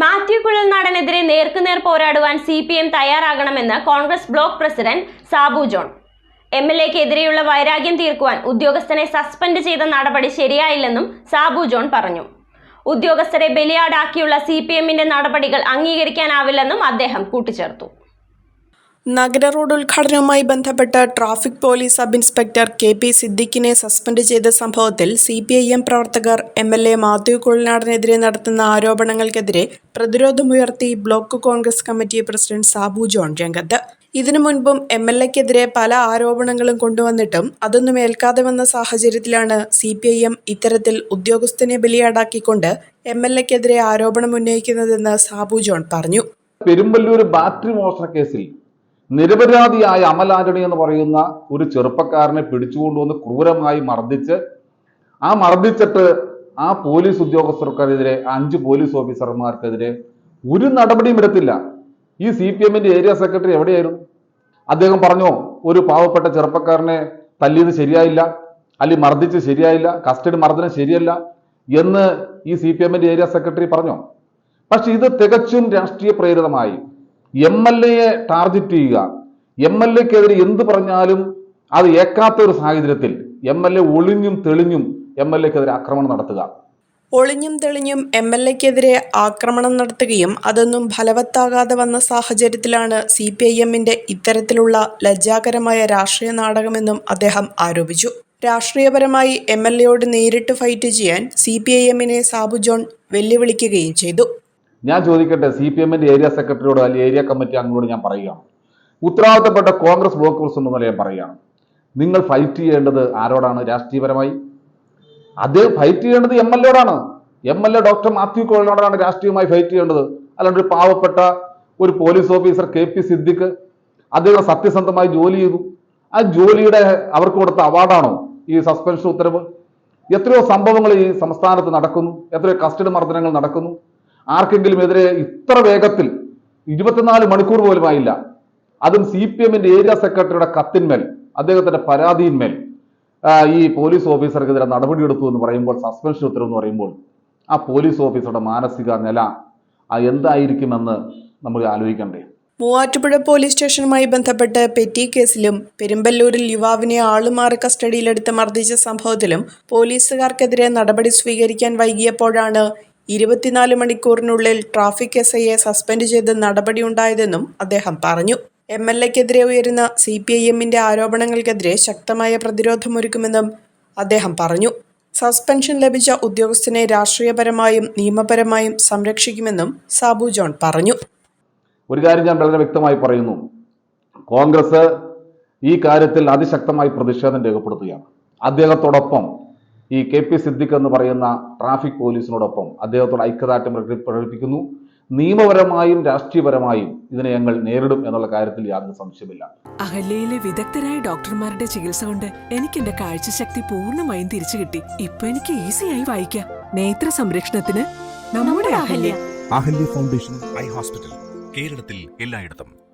മാത്യു കുഴൽനാടനെതിരെ നേർക്കുനേർ പോരാടുവാൻ C P M തയ്യാറാകണമെന്ന് Congress block president Sabu John. M L എക്കെതിരെയുള്ള വൈരാഗ്യം തീർക്കുവാൻ ഉദ്യോഗസ്ഥനെ സസ്പെൻഡ് ചെയ്ത നടപടി ശരിയായില്ലെന്നും സാബു ജോൺ പറഞ്ഞു. ഉദ്യോഗസ്ഥരെ ബലിയാടാക്കിയുള്ള സി പി എമ്മിന്റെ നടപടികൾ അംഗീകരിക്കാനാവില്ലെന്നും അദ്ദേഹം കൂട്ടിച്ചേർത്തു. നഗര റോഡ് ഉദ്ഘാടനവുമായി ബന്ധപ്പെട്ട് traffic police sub inspector K P സിദ്ദിഖിനെ suspend ചെയ്ത സംഭവത്തിൽ സി പി ഐ എം പ്രവർത്തകർ എം എൽ എ മാത്യു കുഴൽനാടനെതിരെ നടത്തുന്ന ആരോപണങ്ങൾക്കെതിരെ പ്രതിരോധമുയർത്തി block Congress committee president Sabu John രംഗത്ത്. ഇതിനു മുൻപും എം എൽ എക്കെതിരെ പല ആരോപണങ്ങളും കൊണ്ടുവന്നിട്ടും അതൊന്നും ഏൽക്കാതെ വന്ന സാഹചര്യത്തിലാണ് സി പി ഐ എം ഇത്തരത്തിൽ ഉദ്യോഗസ്ഥനെ ബലിയാടാക്കിക്കൊണ്ട് എം എൽ എക്കെതിരെ ആരോപണം ഉന്നയിക്കുന്നതെന്ന് സാബു ജോൺ പറഞ്ഞു. പെരുമ്പല്ലൂർ ബാറ്ററി മോഷണ കേസിൽ നിരപരാധിയായ അമൽ ആന്റണി എന്ന് പറയുന്ന ഒരു ചെറുപ്പക്കാരനെ പിടിച്ചുകൊണ്ടുവന്ന് ക്രൂരമായി മർദ്ദിച്ച് ആ മർദ്ദിച്ചിട്ട് ആ പോലീസ് ഉദ്യോഗസ്ഥർക്കെതിരെ അഞ്ച് പോലീസ് ഓഫീസർമാർക്കെതിരെ ഒരു നടപടിയും എടുത്തില്ല. ഈ സി പി എമ്മിന്റെ ഏരിയ സെക്രട്ടറി എവിടെയായിരുന്നു? അദ്ദേഹം പറഞ്ഞോ ഒരു പാവപ്പെട്ട ചെറുപ്പക്കാരനെ തല്ലിയത് ശരിയായില്ല അല്ലെങ്കിൽ മർദ്ദിച്ച് ശരിയായില്ല കസ്റ്റഡി മർദ്ദനം ശരിയല്ല എന്ന് ഈ സി പി എമ്മിന്റെ ഏരിയ സെക്രട്ടറി പറഞ്ഞോ? പക്ഷെ ഇത് തികച്ചും രാഷ്ട്രീയ പ്രേരിതമായി. എം എൽ എയെ ടാർഗറ്റ് ചെയ്യുക. എം എൽ എക്കെതിരെ എന്ത് പറഞ്ഞാലും അത് ഏക്കാത്ത ഒരു സാഹചര്യത്തിൽ എം എൽ എ ഒളിഞ്ഞും തെളിഞ്ഞും എം എൽ എക്കെതിരെ ആക്രമണം നടത്തുക. ഒളിഞ്ഞും തെളിഞ്ഞും എം എൽ എക്കെതിരെ ആക്രമണം നടത്തുകയും അതൊന്നും ഫലവത്താകാതെ വന്ന സാഹചര്യത്തിലാണ് സി പി ഐ എമ്മിന്റെ ഇത്തരത്തിലുള്ള ലജ്ജാകരമായ രാഷ്ട്രീയ നാടകമെന്നും അദ്ദേഹം ആരോപിച്ചു. രാഷ്ട്രീയപരമായി എം എൽ എയോട് നേരിട്ട് ഫൈറ്റ് ചെയ്യാൻ സി പി ഐ എമ്മിനെ സാബു ജോൺ വെല്ലുവിളിക്കുകയും ചെയ്തു. ഞാൻ ചോദിക്കട്ടെ സി പി എമ്മിന്റെ ഏരിയ സെക്രട്ടറിയോട് അല്ലെങ്കിൽ ഏരിയ കമ്മിറ്റി അംഗങ്ങളോട് ഞാൻ പറയുകയാണ്. ഉത്തരവാദിത്തപ്പെട്ട കോൺഗ്രസ് ബ്ലോക്ക് പ്രസിഡന്റ് എന്ന നിലയിൽ പറയുകയാണ്. നിങ്ങൾ ഫൈറ്റ് ചെയ്യേണ്ടത് ആരോടാണ്? രാഷ്ട്രീയപരമായി. അത് ഫൈറ്റ് ചെയ്യേണ്ടത് M L എയോടാണ് M L A doctor Mathew കോളിനോടാണ് രാഷ്ട്രീയമായി ഫൈറ്റ് ചെയ്യേണ്ടത്. അല്ലാണ്ട് ഒരു പാവപ്പെട്ട ഒരു police officer K P Siddique അദ്ദേഹം സത്യസന്ധമായി ജോലി ചെയ്തു. ആ ജോലിയുടെ അവർക്ക് കൊടുത്ത അവാർഡാണോ ഈ സസ്പെൻഷൻ ഉത്തരവ്? എത്രയോ സംഭവങ്ങൾ ഈ സംസ്ഥാനത്ത് നടക്കുന്നു. എത്രയോ കസ്റ്റഡി മർദ്ദനങ്ങൾ നടക്കുന്നു. ആർക്കെങ്കിലും എതിരെ ഇത്ര വേഗത്തിൽ ഇരുപത്തിനാല് മണിക്കൂർ പോലും ആയില്ല. അതും സി പി എമ്മിന്റെ ഏരിയ സെക്രട്ടറിയുടെ കത്തിന്മേൽ അദ്ദേഹത്തിന്റെ പരാതിയിന്മേൽ. ഈ പോലീസ് ഓഫീസർക്കെതിരെ നടപടിയെടുത്തു എന്ന് പറയുമ്പോൾ സസ്പെൻഷൻ ഉത്തരവ് എന്ന് പറയുമ്പോൾ ആ പോലീസ് ഓഫീസറുടെ മാനസിക നില എന്തായിരിക്കുമെന്ന് നമ്മൾ ആലോചിക്കണ്ടേ? മൂവാറ്റുപുഴ പോലീസ് സ്റ്റേഷനുമായി ബന്ധപ്പെട്ട് പെറ്റി കേസിലും പെരുമ്പല്ലൂരിൽ യുവാവിനെ ആളുമാറി കസ്റ്റഡിയിലെടുത്ത് മർദ്ദിച്ച സംഭവത്തിലും പോലീസുകാർക്കെതിരെ നടപടി സ്വീകരിക്കാൻ വൈകിയപ്പോഴാണ് ഇരുപത്തിനാല് മണിക്കൂറിനുള്ളിൽ ട്രാഫിക് എസ് ഐയെ സസ്പെൻഡ് ചെയ്ത് നടപടിയുണ്ടായതെന്നും അദ്ദേഹം പറഞ്ഞു. എം എൽ എക്കെതിരെ ഉയരുന്ന സി പി ഐ എമ്മിന്റെ ആരോപണങ്ങൾക്കെതിരെ ശക്തമായ പ്രതിരോധമൊരുക്കുമെന്നും അദ്ദേഹം പറഞ്ഞു. സസ്പെൻഷൻ ലഭിച്ച ഉദ്യോഗസ്ഥനെ രാഷ്ട്രീയപരമായും നിയമപരമായും സംരക്ഷിക്കുമെന്നും സാബു ജോൺ പറഞ്ഞു. ഒരു കാര്യം ഞാൻ വളരെ വ്യക്തമായി പറയുന്നു. കോൺഗ്രസ് ഈ കാര്യത്തിൽ അതിശക്തമായി പ്രതിഷേധം രേഖപ്പെടുത്തുകയാണ്. അദ്ദേഹത്തോടൊപ്പം ഈ കെ പി സിദ്ദിഖ് എന്ന് പറയുന്ന ട്രാഫിക് പോലീസിനോടൊപ്പം അദ്ദേഹത്തോട് ഐക്യദാർഢ്യം പ്രകടി- പ്രകടിപ്പിക്കുന്നു. നിയമപരമായും രാഷ്ട്രീയപരമായും ഇതിനെ ഞങ്ങൾ നേരിടും എന്നുള്ള കാര്യത്തിൽ യാതൊരു സംശയമില്ല അഹല്യയിലെ വിദഗ്ധരായ ഡോക്ടർമാരുടെ ചികിത്സ കൊണ്ട് എനിക്ക് എന്റെ കാഴ്ചശക്തി പൂർണമായും തിരിച്ചു കിട്ടി. ഇപ്പൊ എനിക്ക് ഈസിയായി വായിക്കാം. നേത്ര സംരക്ഷണത്തിന് നമ്മുടെ Ahalya. Ahalya foundation eye hospital കേരളത്തിൽ എല്ലായിടത്തും.